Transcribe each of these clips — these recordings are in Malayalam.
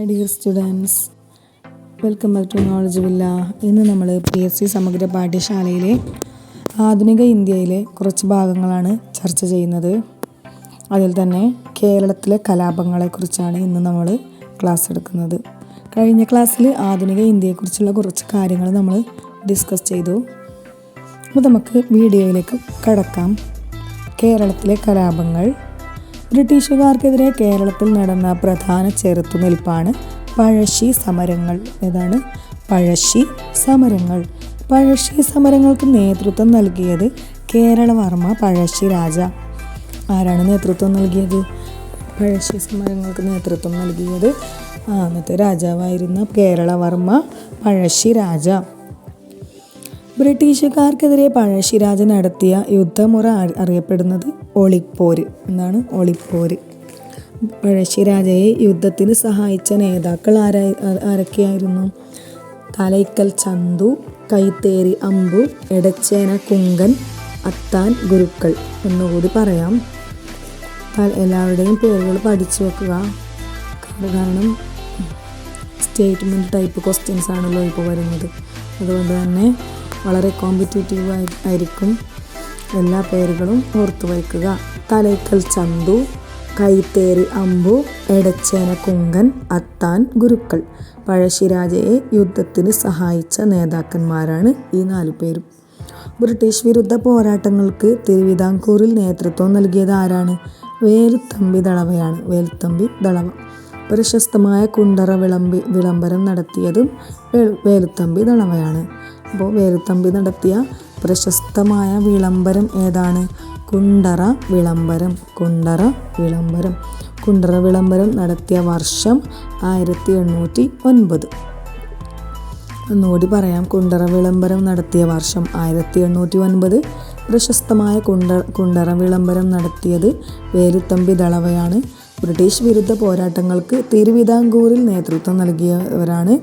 Hi dear students welcome back to knowledge villa ഇന്ന് നമ്മൾ പി എസ് സി സമഗ്ര പാഠ്യശാലയിലെ ആധുനിക ഇന്ത്യയിലെ കുറച്ച് ഭാഗങ്ങളാണ് ചർച്ച ചെയ്യുന്നത്. അതിൽ തന്നെ കേരളത്തിലെ കലാപങ്ങളെക്കുറിച്ചാണ് ഇന്ന് നമ്മൾ ക്ലാസ് എടുക്കുന്നത്. കഴിഞ്ഞ ക്ലാസ്സിൽ ആധുനിക ഇന്ത്യയെക്കുറിച്ചുള്ള കുറച്ച് കാര്യങ്ങൾ നമ്മൾ ഡിസ്കസ് ചെയ്തു. അപ്പോൾ നമുക്ക് വീഡിയോയിലേക്ക് കടക്കാം. കേരളത്തിലെ കലാപങ്ങൾ ബ്രിട്ടീഷുകാർക്കെതിരെ കേരളത്തിൽ നടന്ന പ്രധാന ചെറുത്തുനിൽപ്പാണ് പഴശ്ശി സമരങ്ങൾ. ഏതാണ്? പഴശ്ശി സമരങ്ങൾ. പഴശ്ശി സമരങ്ങൾക്ക് നേതൃത്വം നൽകിയത് കേരളവർമ്മ പഴശ്ശി രാജ. ആരാണ് നേതൃത്വം നൽകിയത്? പഴശ്ശി സമരങ്ങൾക്ക് നേതൃത്വം നൽകിയത് അന്നത്തെ രാജാവായിരുന്ന കേരളവർമ്മ പഴശ്ശി രാജ. ബ്രിട്ടീഷുകാർക്കെതിരെ പഴശ്ശിരാജ നടത്തിയ യുദ്ധമുറ അറി- അറിയപ്പെടുന്നത് ഒളിപ്പോര് എന്നാണ്. ഒളിപ്പോര്. പഴശ്ശിരാജയെ യുദ്ധത്തിന് സഹായിച്ച നേതാക്കൾ ആരായി ആരൊക്കെയായിരുന്നു? തലൈക്കൽ ചന്തു കൈത്തേരി അമ്പു എടച്ചേന കുങ്കൻ അത്താൻ ഗുരുക്കൾ എന്നുകൂടി പറയാം. എല്ലാവരുടെയും പേരുകൾ പഠിച്ചു വെക്കുക. കാരണം സ്റ്റേറ്റ്മെന്റ് ടൈപ്പ് ക്വസ്റ്റ്യൻസ് ആണല്ലോ ഇപ്പോൾ വരുന്നത്. അതുകൊണ്ട് തന്നെ വളരെ കോമ്പറ്റേറ്റീവ് ആയിരിക്കും. എല്ലാ പേരുകളും ഓർത്തു വയ്ക്കുക. തലയ്ക്കൽ ചന്തു കൈത്തേരി അമ്പു എടച്ചേന കുങ്കൻ അത്താൻ ഗുരുക്കൾ. പഴശ്ശിരാജയെ യുദ്ധത്തിന് സഹായിച്ച നേതാക്കന്മാരാണ് ഈ നാലു പേരും. ബ്രിട്ടീഷ് വിരുദ്ധ പോരാട്ടങ്ങൾക്ക് തിരുവിതാംകൂറിൽ നേതൃത്വം നൽകിയത് ആരാണ്? വേലുത്തമ്പി ദളവയാണ്. വേലുത്തമ്പി ദളവ. പ്രശസ്തമായ കുണ്ടറ വിളമ്പി വിളംബരം നടത്തിയതും വേലുത്തമ്പി ദളവയാണ്. അപ്പോൾ വേലുത്തമ്പി നടത്തിയ പ്രശസ്തമായ വിളംബരം ഏതാണ്? കുണ്ടറ വിളംബരം. കുണ്ടറ വിളംബരം. കുണ്ടറ വിളംബരം നടത്തിയ വർഷം ആയിരത്തി എണ്ണൂറ്റി ഒൻപത് ഒന്നുകൂടി പറയാം. കുണ്ടറ വിളംബരം നടത്തിയ വർഷം ആയിരത്തി എണ്ണൂറ്റി ഒൻപത് പ്രശസ്തമായ കുണ്ട കുണ്ടറ വിളംബരം നടത്തിയത് വേലുത്തമ്പി ദളവയാണ്. ബ്രിട്ടീഷ് വിരുദ്ധ പോരാട്ടങ്ങൾക്ക് തിരുവിതാംകൂറിൽ നേതൃത്വം നൽകിയവരാണ്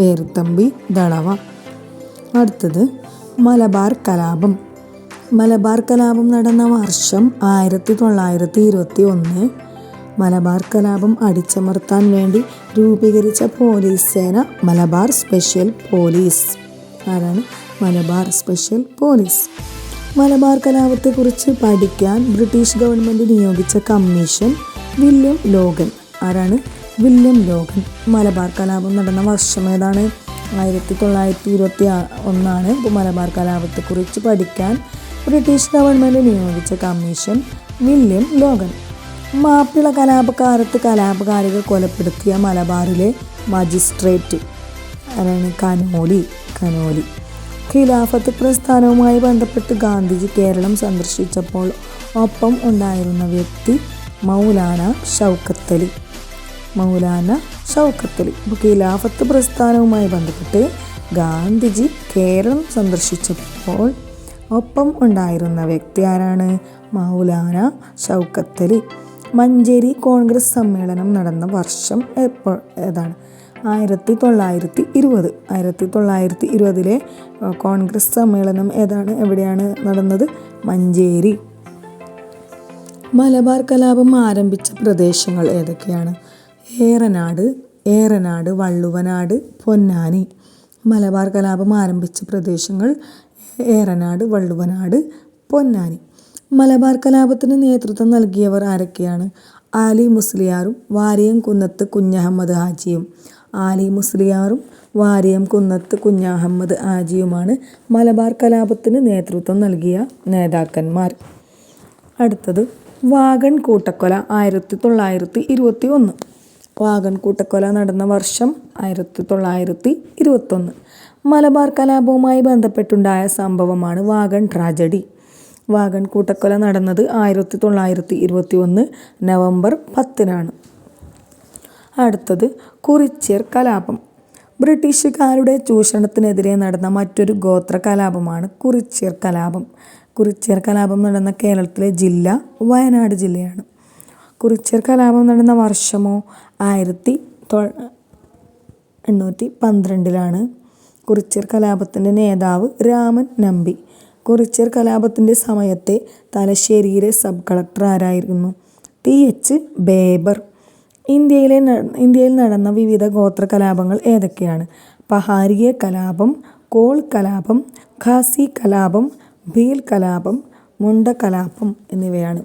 വേലുത്തമ്പി ദളവ. അടുത്തത് മലബാർ കലാപം. മലബാർ കലാപം നടന്ന വർഷം ആയിരത്തി തൊള്ളായിരത്തി ഇരുപത്തി ഒന്ന് മലബാർ കലാപം അടിച്ചമർത്താൻ വേണ്ടി രൂപീകരിച്ച പോലീസ് സേന മലബാർ സ്പെഷ്യൽ പോലീസ്. ആരാണ്? Malabar special police. മലബാർ കലാപത്തെക്കുറിച്ച് പഠിക്കാൻ ബ്രിട്ടീഷ് ഗവൺമെന്റ് നിയോഗിച്ച കമ്മീഷൻ വില്യം ലോഗൻ. ആരാണ്? William Logan. മലബാർ കലാപം നടന്ന വർഷം ഏതാണ്? ആയിരത്തി തൊള്ളായിരത്തി ഇരുപത്തി ഒന്നാണ് മലബാർ കലാപത്തെക്കുറിച്ച് പഠിക്കാൻ ബ്രിട്ടീഷ് ഗവൺമെന്റ് നിയോഗിച്ച കമ്മീഷൻ വില്യം ലോഗൻ. മാപ്പിള കലാപകാലത്ത് കലാപകാരികൾ കൊലപ്പെടുത്തിയ മലബാറിലെ മജിസ്ട്രേറ്റ് അതാണ് കനോലി കനോലി. ഖിലാഫത്ത് പ്രസ്ഥാനവുമായി ബന്ധപ്പെട്ട് ഗാന്ധിജി കേരളം സന്ദർശിച്ചപ്പോൾ ഒപ്പം ഉണ്ടായിരുന്ന വ്യക്തി മൗലാന ഷൗക്കത്തലി മൗലാന ഷൗക്കത്തലി അപ്പോൾ ഖിലാഫത്ത് പ്രസ്ഥാനവുമായി ബന്ധപ്പെട്ട് ഗാന്ധിജി കേരളം സന്ദർശിച്ചപ്പോൾ ഒപ്പം ഉണ്ടായിരുന്ന വ്യക്തി ആരാണ്? മൗലാന ഷൗക്കത്തലി മഞ്ചേരി കോൺഗ്രസ് സമ്മേളനം നടന്ന വർഷം എപ്പോൾ ഏതാണ്? ആയിരത്തി തൊള്ളായിരത്തി ഇരുപത് ആയിരത്തി തൊള്ളായിരത്തി ഇരുപതിലെ കോൺഗ്രസ് സമ്മേളനം ഏതാണ്? എവിടെയാണ് നടന്നത്? മഞ്ചേരി. മലബാർ കലാപം ആരംഭിച്ച പ്രദേശങ്ങൾ ഏതൊക്കെയാണ്? ഏറനാട് ഏറനാട് വള്ളുവനാട് പൊന്നാനി. മലബാർ കലാപം ആരംഭിച്ച പ്രദേശങ്ങൾ ഏറനാട് വള്ളുവനാട് പൊന്നാനി. മലബാർ കലാപത്തിന് നേതൃത്വം നൽകിയവർ ആരൊക്കെയാണ്? ആലി മുസ്ലിയാറും വാരിയം കുന്നത്ത് കുഞ്ഞഹമ്മദ് ഹാജിയും. ആലി മുസ്ലിയാറും വാരിയം കുന്നത്ത് കുഞ്ഞഹമ്മദ് ഹാജിയുമാണ് മലബാർ കലാപത്തിന് നേതൃത്വം നൽകിയ നേതാക്കന്മാർ. അടുത്തത് വാഗൺ കൂട്ടക്കൊല ആയിരത്തി തൊള്ളായിരത്തി ഇരുപത്തി ഒന്ന് വാഗൺ കൂട്ടക്കൊല നടന്ന വർഷം ആയിരത്തി തൊള്ളായിരത്തി ഇരുപത്തൊന്ന്. മലബാർ കലാപവുമായി ബന്ധപ്പെട്ടുണ്ടായ സംഭവമാണ് വാഗൺ ട്രാജഡി. വാഗൺ കൂട്ടക്കൊല നടന്നത് ആയിരത്തി തൊള്ളായിരത്തി ഇരുപത്തി ഒന്ന് നവംബർ പത്തിനാണ്. അടുത്തത് കുറിച്യർ കലാപം. ബ്രിട്ടീഷുകാരുടെ ചൂഷണത്തിനെതിരെ നടന്ന മറ്റൊരു ഗോത്ര കലാപമാണ് കുറിച്യർ കലാപം. കുറിച്യർ കലാപം നടന്ന കേരളത്തിലെ ജില്ല വയനാട് ജില്ലയാണ്. കുറിച്യർ കലാപം നടന്ന വർഷമോ? ആയിരത്തി തൊ എണ്ണൂറ്റി പന്ത്രണ്ടിലാണ് കുറിച്യർ കലാപത്തിന്റെ നേതാവ് രാമൻ നമ്പി. കുറിച്യർ കലാപത്തിന്റെ സമയത്തെ തലശ്ശേരിയിലെ സബ് കളക്ടർ ആരായിരുന്നു? ടി. എച്ച്. ബേബർ. ഇന്ത്യയിലെ ഇന്ത്യയിൽ നടന്ന വിവിധ ഗോത്ര കലാപങ്ങൾ ഏതൊക്കെയാണ്? പഹാരിയ കലാപം കോൾ കലാപം ഖാസി കലാപം ഭീൽ കലാപം മുണ്ട കലാപം എന്നിവയാണ്.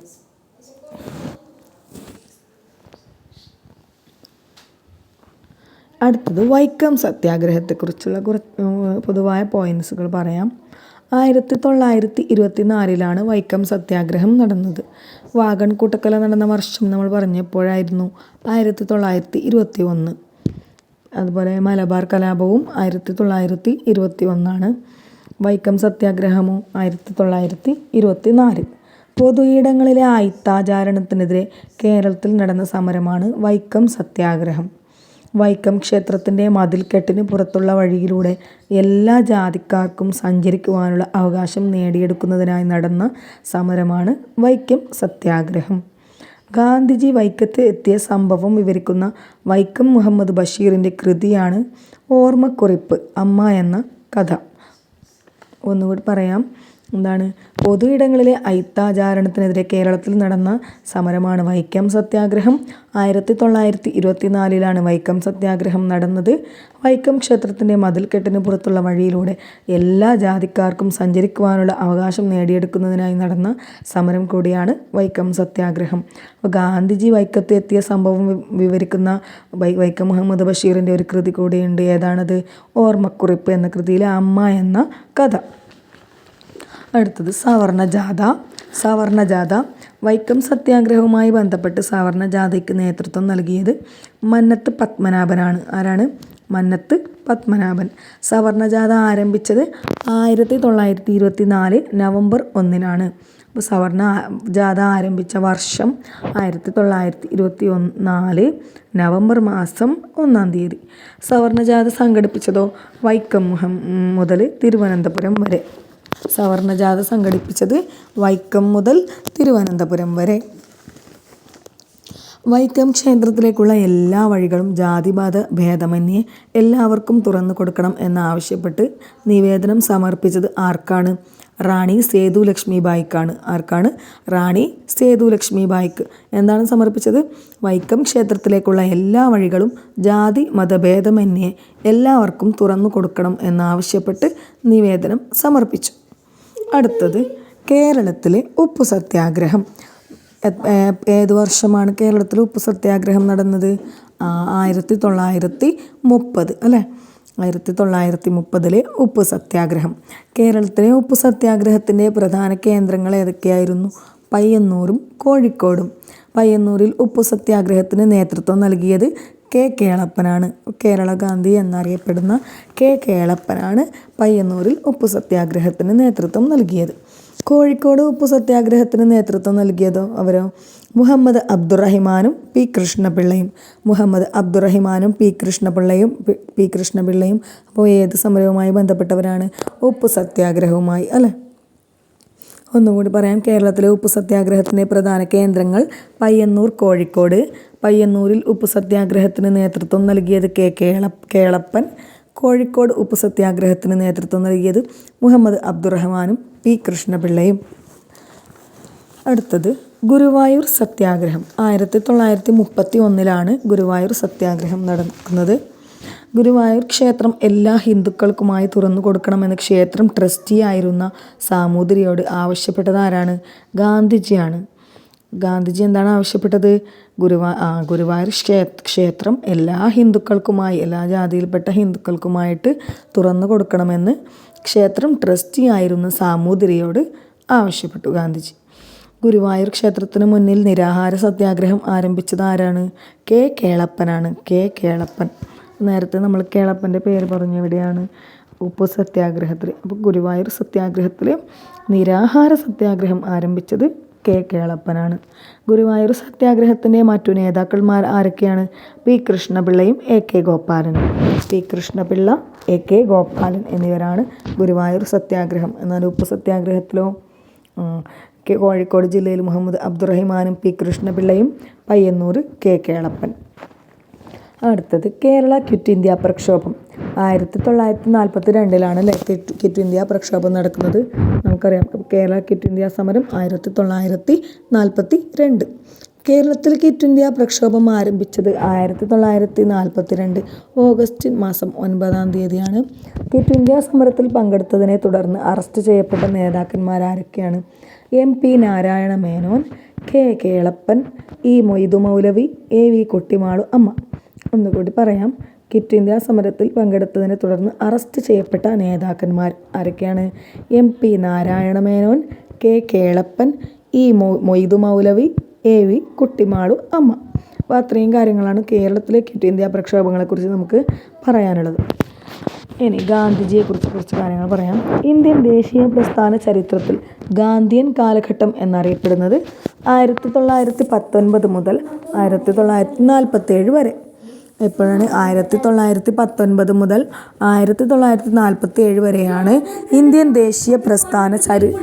അടുത്തത് വൈക്കം സത്യാഗ്രഹത്തെക്കുറിച്ചുള്ള കുറച്ച് പൊതുവായ പോയിൻസുകൾ പറയാം. ആയിരത്തി തൊള്ളായിരത്തി ഇരുപത്തി നാലിലാണ് വൈക്കം സത്യാഗ്രഹം നടന്നത്. വാഗൺ കൂട്ടക്കൊല നടന്ന വർഷം നമ്മൾ പറഞ്ഞപ്പോഴായിരുന്നു ആയിരത്തി തൊള്ളായിരത്തി ഇരുപത്തി ഒന്ന് അതുപോലെ മലബാർ കലാപവും ആയിരത്തി തൊള്ളായിരത്തി ഇരുപത്തി ഒന്നാണ് വൈക്കം സത്യാഗ്രഹമോ ആയിരത്തി തൊള്ളായിരത്തി ഇരുപത്തി നാല് പൊതു ഇടങ്ങളിലെ അയിത്താചാരണത്തിനെതിരെ കേരളത്തിൽ നടന്ന സമരമാണ് വൈക്കം സത്യാഗ്രഹം. വൈക്കം ക്ഷേത്രത്തിന്റെ മതിൽക്കെട്ടിന് പുറത്തുള്ള വഴിയിലൂടെ എല്ലാ ജാതിക്കാർക്കും സഞ്ചരിക്കുവാനുള്ള അവകാശം നേടിയെടുക്കുന്നതിനായി നടന്ന സമരമാണ് വൈക്കം സത്യാഗ്രഹം. ഗാന്ധിജി വൈക്കത്ത് എത്തിയ സംഭവം വിവരിക്കുന്ന വൈക്കം മുഹമ്മദ് ബഷീറിന്റെ കൃതിയാണ് ഓർമ്മക്കുറിപ്പ് അമ്മ എന്ന കഥ. ഒന്നുകൂടി പറയാം. എന്താണ്? പൊതു ഇടങ്ങളിലെ അയിത്താചാരണത്തിനെതിരെ കേരളത്തിൽ നടന്ന സമരമാണ് വൈക്കം സത്യാഗ്രഹം. ആയിരത്തി തൊള്ളായിരത്തി ഇരുപത്തിനാലിലാണ് വൈക്കം സത്യാഗ്രഹം നടന്നത്. വൈക്കം ക്ഷേത്രത്തിന്റെ മതിൽക്കെട്ടിന് പുറത്തുള്ള വഴിയിലൂടെ എല്ലാ ജാതിക്കാർക്കും സഞ്ചരിക്കുവാനുള്ള അവകാശം നേടിയെടുക്കുന്നതിനായി നടന്ന സമരം കൂടിയാണ് വൈക്കം സത്യാഗ്രഹം. അപ്പോൾ ഗാന്ധിജി വൈക്കത്ത് എത്തിയ സംഭവം വിവരിക്കുന്ന വൈക്കം മുഹമ്മദ് ബഷീറിന്റെ ഒരു കൃതി കൂടിയുണ്ട്. ഏതാണത്? ഓർമ്മക്കുറിപ്പ് എന്ന കൃതിയിലെ അമ്മ എന്ന കഥ. അടുത്തത് സവർണ ജാഥ സവർണ ജാഥ വൈക്കം സത്യാഗ്രഹവുമായി ബന്ധപ്പെട്ട് സവർണ ജാഥയ്ക്ക് നേതൃത്വം നൽകിയത് മന്നത്ത് പത്മനാഭനാണ്. ആരാണ്? മന്നത്ത് പത്മനാഭൻ. സവർണ ജാഥ ആരംഭിച്ചത് ആയിരത്തി തൊള്ളായിരത്തി ഇരുപത്തി നാല് നവംബർ ഒന്നിനാണ്. അപ്പോൾ സവർണ ജാഥ ആരംഭിച്ച വർഷം ആയിരത്തി തൊള്ളായിരത്തി ഇരുപത്തി ഒന്ന് നാല് നവംബർ മാസം ഒന്നാം തീയതി. സവർണ ജാഥ സംഘടിപ്പിച്ചതോ? വൈക്കം മുതൽ തിരുവനന്തപുരം വരെ. സവർണജാഥ സംഘടിപ്പിച്ചത് വൈക്കം മുതൽ തിരുവനന്തപുരം വരെ. വൈക്കം ക്ഷേത്രത്തിലേക്കുള്ള എല്ലാ വഴികളും ജാതിമത ഭേദമന്യേ എല്ലാവർക്കും തുറന്നു കൊടുക്കണം എന്നാവശ്യപ്പെട്ട് നിവേദനം സമർപ്പിച്ചത് ആർക്കാണ്? റാണി സേതു ലക്ഷ്മിബായിക്കാണ് ആർക്കാണ്? റാണി സേതു ലക്ഷ്മിബായിക്ക് എന്താണ് സമർപ്പിച്ചത്? വൈക്കം ക്ഷേത്രത്തിലേക്കുള്ള എല്ലാ വഴികളും ജാതി മതഭേദമന്യേ എല്ലാവർക്കും തുറന്നു കൊടുക്കണം എന്നാവശ്യപ്പെട്ട് നിവേദനം സമർപ്പിച്ചു. അടുത്തത് കേരളത്തിലെ ഉപ്പു സത്യാഗ്രഹം. ഏത് വർഷമാണ് കേരളത്തിൽ ഉപ്പു സത്യാഗ്രഹം നടന്നത്? ആയിരത്തി തൊള്ളായിരത്തി മുപ്പത് അല്ലേ? ആയിരത്തി തൊള്ളായിരത്തി മുപ്പതിലെ ഉപ്പ് സത്യാഗ്രഹം. കേരളത്തിലെ ഉപ്പ് സത്യാഗ്രഹത്തിന്റെ പ്രധാന കേന്ദ്രങ്ങൾ ഏതൊക്കെയായിരുന്നു? പയ്യന്നൂരും കോഴിക്കോടും. പയ്യന്നൂരിൽ ഉപ്പു സത്യാഗ്രഹത്തിന് നേതൃത്വം നൽകിയത് കെ കേളപ്പനാണ്. കേരള ഗാന്ധി എന്നറിയപ്പെടുന്ന കെ കേളപ്പനാണ് പയ്യന്നൂരിൽ ഉപ്പു സത്യാഗ്രഹത്തിന് നേതൃത്വം നൽകിയത്. കോഴിക്കോട് ഉപ്പു സത്യാഗ്രഹത്തിന് നേതൃത്വം നൽകിയതോ അവരോ? മുഹമ്മദ് അബ്ദുറഹിമാനും പി കൃഷ്ണപിള്ളയും. മുഹമ്മദ് അബ്ദുറഹിമാനും പി കൃഷ്ണപിള്ളയും പി കൃഷ്ണപിള്ളയും. അപ്പോൾ ഏത് സമരവുമായി ബന്ധപ്പെട്ടവരാണ്? ഉപ്പു സത്യാഗ്രഹവുമായി അല്ലേ? ഒന്നുകൂടി പറയാം. കേരളത്തിലെ ഉപ്പ് സത്യാഗ്രഹത്തിന്റെ പ്രധാന കേന്ദ്രങ്ങൾ പയ്യന്നൂർ കോഴിക്കോട്. പയ്യന്നൂരിൽ ഉപ്പ് സത്യാഗ്രഹത്തിന് നേതൃത്വം നൽകിയത് കെ കേള കേളപ്പൻ. കോഴിക്കോട് ഉപ്പ് സത്യാഗ്രഹത്തിന് നേതൃത്വം നൽകിയത് മുഹമ്മദ് അബ്ദുറഹ്മാനും പി കൃഷ്ണപിള്ളയും. അടുത്തത് ഗുരുവായൂർ സത്യാഗ്രഹം. ആയിരത്തി തൊള്ളായിരത്തി മുപ്പത്തി ഒന്നിലാണ് ഗുരുവായൂർ സത്യാഗ്രഹം നടക്കുന്നത്. ഗുരുവായൂർ ക്ഷേത്രം എല്ലാ ഹിന്ദുക്കൾക്കുമായി തുറന്നു കൊടുക്കണമെന്ന് ക്ഷേത്രം ട്രസ്റ്റി ആയിരുന്ന സാമൂതിരിയോട് ആവശ്യപ്പെട്ടത് ആരാണ് ഗാന്ധിജിയാണ്. ഗാന്ധിജി എന്താണ് ആവശ്യപ്പെട്ടത്? ഗുരുവാ ഗുരുവായൂർ ക്ഷേത്രം എല്ലാ ഹിന്ദുക്കൾക്കുമായി എല്ലാ ജാതിയിൽപ്പെട്ട ഹിന്ദുക്കൾക്കുമായിട്ട് തുറന്നു കൊടുക്കണമെന്ന് ക്ഷേത്രം ട്രസ്റ്റി ആയിരുന്ന സാമൂതിരിയോട് ആവശ്യപ്പെട്ടു ഗാന്ധിജി. ഗുരുവായൂർ ക്ഷേത്രത്തിന് മുന്നിൽ നിരാഹാര സത്യാഗ്രഹം ആരംഭിച്ചത് ആരാണ് കെ. കേളപ്പനാണ്. കെ. കേളപ്പൻ. നേരത്തെ നമ്മൾ കേളപ്പന്റെ പേര് പറഞ്ഞു എവിടെയാണ് ഉപ്പ് സത്യാഗ്രഹത്തിൽ. അപ്പോൾ ഗുരുവായൂർ സത്യാഗ്രഹത്തിൽ നിരാഹാര സത്യാഗ്രഹം ആരംഭിച്ചത് കെ കേളപ്പനാണ്. ഗുരുവായൂർ സത്യാഗ്രഹത്തിന്റെ മറ്റു നേതാക്കന്മാർ ആരൊക്കെയാണ്? പി കൃഷ്ണപിള്ളയും A K ഗോപാലനും. P Krishnapillai A K Gopalan എന്നിവരാണ് ഗുരുവായൂർ സത്യാഗ്രഹം. എന്നാൽ ഉപ്പ് സത്യാഗ്രഹത്തിലോ കോഴിക്കോട് ജില്ലയിൽ മുഹമ്മദ് അബ്ദുറഹിമാനും പി കൃഷ്ണപിള്ളയും പയ്യന്നൂർ കെ കേളപ്പൻ. അടുത്തത് കേരള ക്വിറ്റ് ഇന്ത്യ പ്രക്ഷോഭം. ആയിരത്തി തൊള്ളായിരത്തി നാൽപ്പത്തി രണ്ടിലാണ് അല്ലേ ക്വിറ്റ് ഇന്ത്യ പ്രക്ഷോഭം നടക്കുന്നത്? നമുക്കറിയാം. കേരള ക്വിറ്റ് ഇന്ത്യ സമരം ആയിരത്തി തൊള്ളായിരത്തി നാൽപ്പത്തി രണ്ട് കേരളത്തിൽ ക്വിറ്റ് ഇന്ത്യ പ്രക്ഷോഭം ആരംഭിച്ചത് ആയിരത്തി തൊള്ളായിരത്തി നാൽപ്പത്തി രണ്ട് ഓഗസ്റ്റ് മാസം ഒൻപതാം തീയതിയാണ്. ക്വിറ്റ് ഇന്ത്യ സമരത്തിൽ പങ്കെടുത്തതിനെ തുടർന്ന് അറസ്റ്റ് ചെയ്യപ്പെട്ട നേതാക്കന്മാരാരൊക്കെയാണ് M P Narayana Menon K. Kelappan E. Moidu Moulavi A. V. Kuttimalu Amma. ഒന്നുകൂടി പറയാം. കിറ്റ് ഇന്ത്യ സമരത്തിൽ പങ്കെടുത്തതിനെ തുടർന്ന് അറസ്റ്റ് ചെയ്യപ്പെട്ട നേതാക്കന്മാർ ആരൊക്കെയാണ്? M P Narayana Menon K Kelappan E Moidu Moulavi A V Kuttimalu Amma. അപ്പോൾ അത്രയും കാര്യങ്ങളാണ് കേരളത്തിലെ കിറ്റ് ഇന്ത്യ പ്രക്ഷോഭങ്ങളെക്കുറിച്ച് നമുക്ക് പറയാനുള്ളത്. ഇനി ഗാന്ധിജിയെക്കുറിച്ച് കുറച്ച് കാര്യങ്ങൾ പറയാം. ഇന്ത്യൻ ദേശീയ പ്രസ്ഥാന ചരിത്രത്തിൽ ഗാന്ധിയൻ കാലഘട്ടം എന്നറിയപ്പെടുന്നത് ആയിരത്തി തൊള്ളായിരത്തി പത്തൊൻപത് മുതൽ ആയിരത്തി തൊള്ളായിരത്തി നാൽപ്പത്തേഴ് വരെ. എപ്പോഴാണ്? ആയിരത്തി തൊള്ളായിരത്തി പത്തൊൻപത് മുതൽ ആയിരത്തി തൊള്ളായിരത്തി നാൽപ്പത്തി ഏഴ് വരെയാണ് ഇന്ത്യൻ ദേശീയ പ്രസ്ഥാന ചരി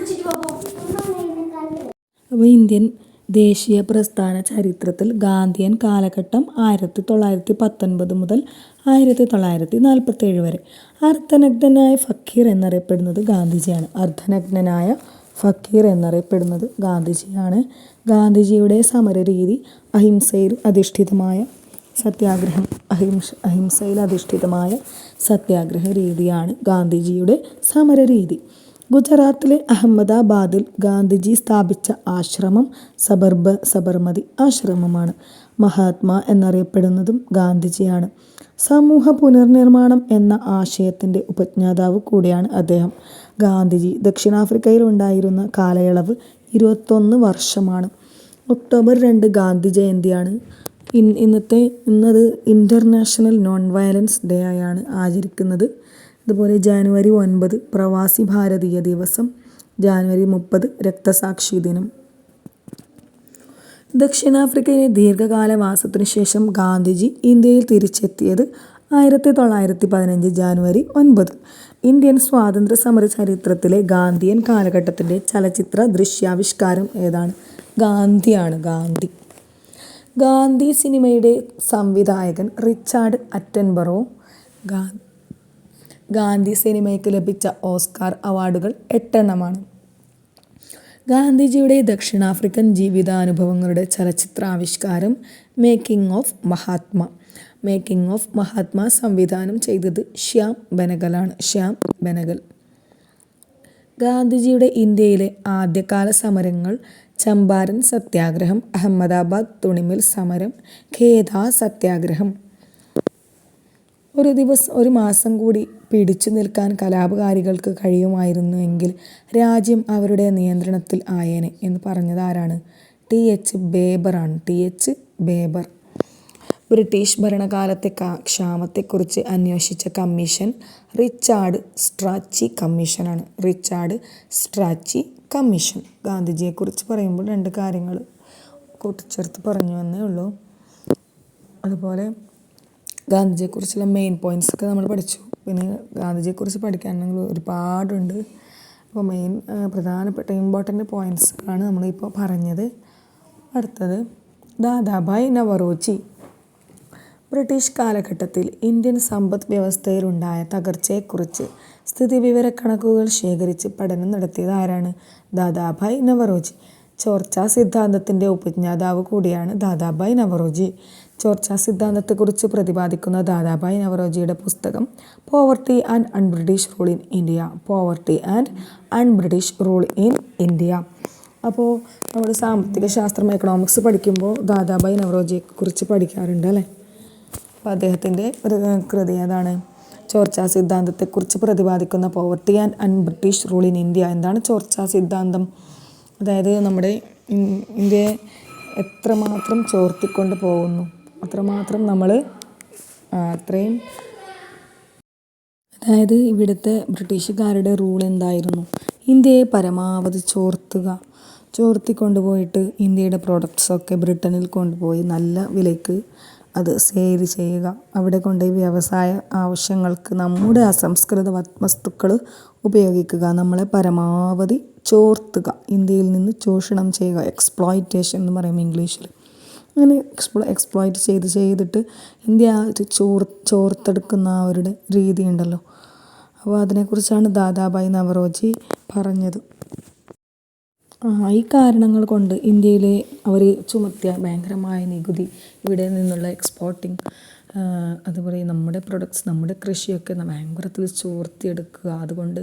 അപ്പോൾ ഇന്ത്യൻ ദേശീയ പ്രസ്ഥാന ചരിത്രത്തിൽ ഗാന്ധിയൻ കാലഘട്ടം ആയിരത്തി തൊള്ളായിരത്തി പത്തൊൻപത് മുതൽ ആയിരത്തി തൊള്ളായിരത്തി നാൽപ്പത്തേഴ് വരെ. അർദ്ധനഗ്നനായ ഫക്കീർ എന്നറിയപ്പെടുന്നത് ഗാന്ധിജിയാണ്. അർദ്ധനഗ്നനായ ഫക്കീർ എന്നറിയപ്പെടുന്നത് ഗാന്ധിജിയാണ്. ഗാന്ധിജിയുടെ സമരരീതി അഹിംസയിൽ അധിഷ്ഠിതമായ സത്യാഗ്രഹം അഹിംസ അഹിംസയിൽ അധിഷ്ഠിതമായ സത്യാഗ്രഹ രീതിയാണ് ഗാന്ധിജിയുടെ സമര രീതി ഗുജറാത്തിലെ അഹമ്മദാബാദിൽ ഗാന്ധിജി സ്ഥാപിച്ച ആശ്രമം സബർബ സബർമതി ആശ്രമമാണ്. മഹാത്മാ എന്നറിയപ്പെടുന്നതും ഗാന്ധിജിയാണ്. സമൂഹ പുനർനിർമ്മാണം എന്ന ആശയത്തിന്റെ ഉപജ്ഞാതാവ് കൂടിയാണ് അദ്ദേഹം. ഗാന്ധിജി ദക്ഷിണാഫ്രിക്കയിൽ ഉണ്ടായിരുന്ന കാലയളവ് ഇരുപത്തൊന്ന് വർഷമാണ്. ഒക്ടോബർ രണ്ട് ഗാന്ധി ജയന്തിയാണ് ഇന്നത്തെ ഇന്നത് ഇന്റർനാഷണൽ നോൺ വയലൻസ് ഡേ ആയാണ് ആചരിക്കുന്നത്. അതുപോലെ ജാനുവരി ഒൻപത് പ്രവാസി ഭാരതീയ ദിവസം ജാനുവരി മുപ്പത് രക്തസാക്ഷി ദിനം. ദക്ഷിണാഫ്രിക്കയിലെ ദീർഘകാല വാസത്തിനു ശേഷം ഗാന്ധിജി ഇന്ത്യയിൽ തിരിച്ചെത്തിയത് ആയിരത്തി തൊള്ളായിരത്തി പതിനഞ്ച് ജാനുവരി ഒൻപത്. ഇന്ത്യൻ സ്വാതന്ത്ര്യ സമര ചരിത്രത്തിലെ ഗാന്ധിയൻ കാലഘട്ടത്തിന്റെ ചലച്ചിത്ര ദൃശ്യാവിഷ്കാരം ഏതാണ്? ഗാന്ധിയാണ് ഗാന്ധി. ഗാന്ധി സിനിമയുടെ സംവിധായകൻ റിച്ചാർഡ് അറ്റൻബറോ ഗാന്ധി സിനിമയ്ക്ക് ലഭിച്ച ഓസ്കാർ അവാർഡുകൾ എട്ടെണ്ണമാണ്. ഗാന്ധിജിയുടെ ദക്ഷിണാഫ്രിക്കൻ ജീവിതാനുഭവങ്ങളുടെ ചലച്ചിത്രാവിഷ്കാരം making of Mahatma. Making of Mahatma സംവിധാനം ചെയ്തത് ശ്യാം ബെനഗലാണ്. ശ്യാം ബെനഗൽ. ഗാന്ധിജിയുടെ ഇന്ത്യയിലെ ആദ്യകാല സമരങ്ങൾ ചമ്പാരൻ സത്യാഗ്രഹം അഹമ്മദാബാദ് തുണിമിൽ സമരം ഖേദ സത്യാഗ്രഹം. ഒരു ദിവസം ഒരു മാസം കൂടി പിടിച്ചു നിൽക്കാൻ കലാപകാരികൾക്ക് കഴിയുമായിരുന്നുവെങ്കിൽ രാജ്യം അവരുടെ നിയന്ത്രണത്തിൽ ആയേനെ എന്ന് പറഞ്ഞത് ആരാണ്? ടി. എച്ച്. ബേബറാണ്. ടി. എച്ച്. ബേബർ. ബ്രിട്ടീഷ് ഭരണകാലത്തെ ക്ഷാമത്തെക്കുറിച്ച് അന്വേഷിച്ച കമ്മീഷൻ റിച്ചാർഡ് സ്ട്രാച്ചി കമ്മീഷനാണ്. Richard Strachey commission. ഗാന്ധിജിയെക്കുറിച്ച് പറയുമ്പോൾ രണ്ട് കാര്യങ്ങൾ കൂട്ടിച്ചേർത്ത് പറഞ്ഞു എന്നേ ഉള്ളൂ. അതുപോലെ ഗാന്ധിജിയെക്കുറിച്ചുള്ള മെയിൻ പോയിന്റ്സൊക്കെ നമ്മൾ പഠിച്ചു. പിന്നെ ഗാന്ധിജിയെക്കുറിച്ച് പഠിക്കാനെങ്കിൽ ഒരുപാടുണ്ട്. അപ്പോൾ മെയിൻ പ്രധാനപ്പെട്ട ഇമ്പോർട്ടന്റ് പോയിന്റ്സുകളാണ് നമ്മളിപ്പോൾ പറഞ്ഞത്. അടുത്തത് ദാദാഭായ് നവറോജി ബ്രിട്ടീഷ് കാലഘട്ടത്തിൽ ഇന്ത്യൻ സമ്പദ് വ്യവസ്ഥയിലുണ്ടായ തകർച്ചയെക്കുറിച്ച് സ്ഥിതിവിവരക്കണക്കുകൾ ശേഖരിച്ച് പഠനം നടത്തിയത് ആരാണ്? ദാദാഭായ് നവറോജി. ചോർച്ച സിദ്ധാന്തത്തിന്റെ ഉപജ്ഞാതാവ് കൂടിയാണ് ദാദാഭായ് നവറോജി. ചോർച്ച സിദ്ധാന്തത്തെക്കുറിച്ച് പ്രതിപാദിക്കുന്ന ദാദാഭായ് നവറോജിയുടെ പുസ്തകം poverty and un-British rule in India poverty and un-British rule in India അപ്പോൾ നമ്മൾ സാമ്പത്തിക ശാസ്ത്രം എക്കണോമിക്സ് പഠിക്കുമ്പോൾ ദാദാഭായ് നവറോജിയെക്കുറിച്ച് പഠിക്കാറുണ്ട് അല്ലേ? അപ്പോൾ അദ്ദേഹത്തിന്റെ ഒരു കൃതി അതാണ് ചോർച്ചാ സിദ്ധാന്തത്തെക്കുറിച്ച് പ്രതിപാദിക്കുന്ന poverty and un-British rule in India എന്താണ് ചോർച്ചാ സിദ്ധാന്തം? അതായത് നമ്മുടെ ഇന്ത്യയെ എത്രമാത്രം ചോർത്തിക്കൊണ്ട് പോകുന്നു? അത്രമാത്രം നമ്മൾ അത്രയും അതായത് ഇവിടുത്തെ ബ്രിട്ടീഷുകാരുടെ റൂൾ എന്തായിരുന്നു? ഇന്ത്യയെ പരമാവധി ചോർത്തുക. ചോർത്തിക്കൊണ്ടുപോയിട്ട് ഇന്ത്യയുടെ പ്രോഡക്ട്സൊക്കെ ബ്രിട്ടനിൽ കൊണ്ടുപോയി നല്ല വിലയ്ക്ക് അത് സെയിൽ ചെയ്യുക. അവിടെ കൊണ്ടുപോയി വ്യവസായ ആവശ്യങ്ങൾക്ക് നമ്മുടെ അസംസ്കൃത വസ്തുക്കൾ ഉപയോഗിക്കുക. നമ്മളെ പരമാവധി ചോർത്തുക. ഇന്ത്യയിൽ നിന്ന് ചൂഷണം ചെയ്യുക. എക്സ്പ്ലോയിറ്റേഷൻ എന്ന് പറയും ഇംഗ്ലീഷിൽ അങ്ങനെ എക്സ്പ്ലോ എക്സ്പ്ലോയിറ്റ് ചെയ്ത് ചെയ്തിട്ട് ഇന്ത്യ ചോർ ചോർത്തെടുക്കുന്ന അവരുടെ രീതി ഉണ്ടല്ലോ. അപ്പോൾ അതിനെക്കുറിച്ചാണ് ദാദാഭായ് നവറോജി പറഞ്ഞത്. ഈ കാരണങ്ങൾ കൊണ്ട് ഇന്ത്യയിലെ അവർ ചുമത്തിയ ഭയങ്കരമായ നികുതി ഇവിടെ നിന്നുള്ള എക്സ്പോർട്ടിങ് അതുപോലെ നമ്മുടെ പ്രൊഡക്ട്സ് നമ്മുടെ കൃഷിയൊക്കെ ഭയങ്കരത്തിൽ ചോർത്തിയെടുക്കുക. അതുകൊണ്ട്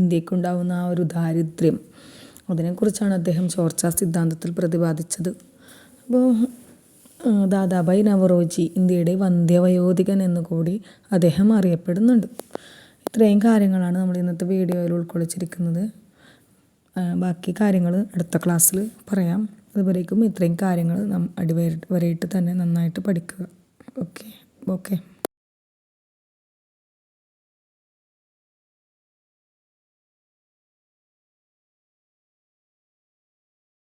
ഇന്ത്യക്കുണ്ടാവുന്ന ആ ഒരു ദാരിദ്ര്യം അതിനെക്കുറിച്ചാണ് അദ്ദേഹം ചോർച്ചാ സിദ്ധാന്തത്തിൽ പ്രതിപാദിച്ചത്. അപ്പോൾ ദാദാഭായ് നവറോജി ഇന്ത്യയുടെ വന്ധ്യവയോധികൻ എന്നുകൂടി അദ്ദേഹം അറിയപ്പെടുന്നുണ്ട്. ഇത്രയും കാര്യങ്ങളാണ് നമ്മൾ ഇന്നത്തെ വീഡിയോയിൽ ഉൾക്കൊള്ളിച്ചിരിക്കുന്നത്. ബാക്കി കാര്യങ്ങൾ അടുത്ത ക്ലാസ്സിൽ പറയാം. അതുവരേക്കും ഇത്രയും കാര്യങ്ങൾ നാം അടിവരയിട്ട് തന്നെ നന്നായിട്ട് പഠിക്കുക. Okay okay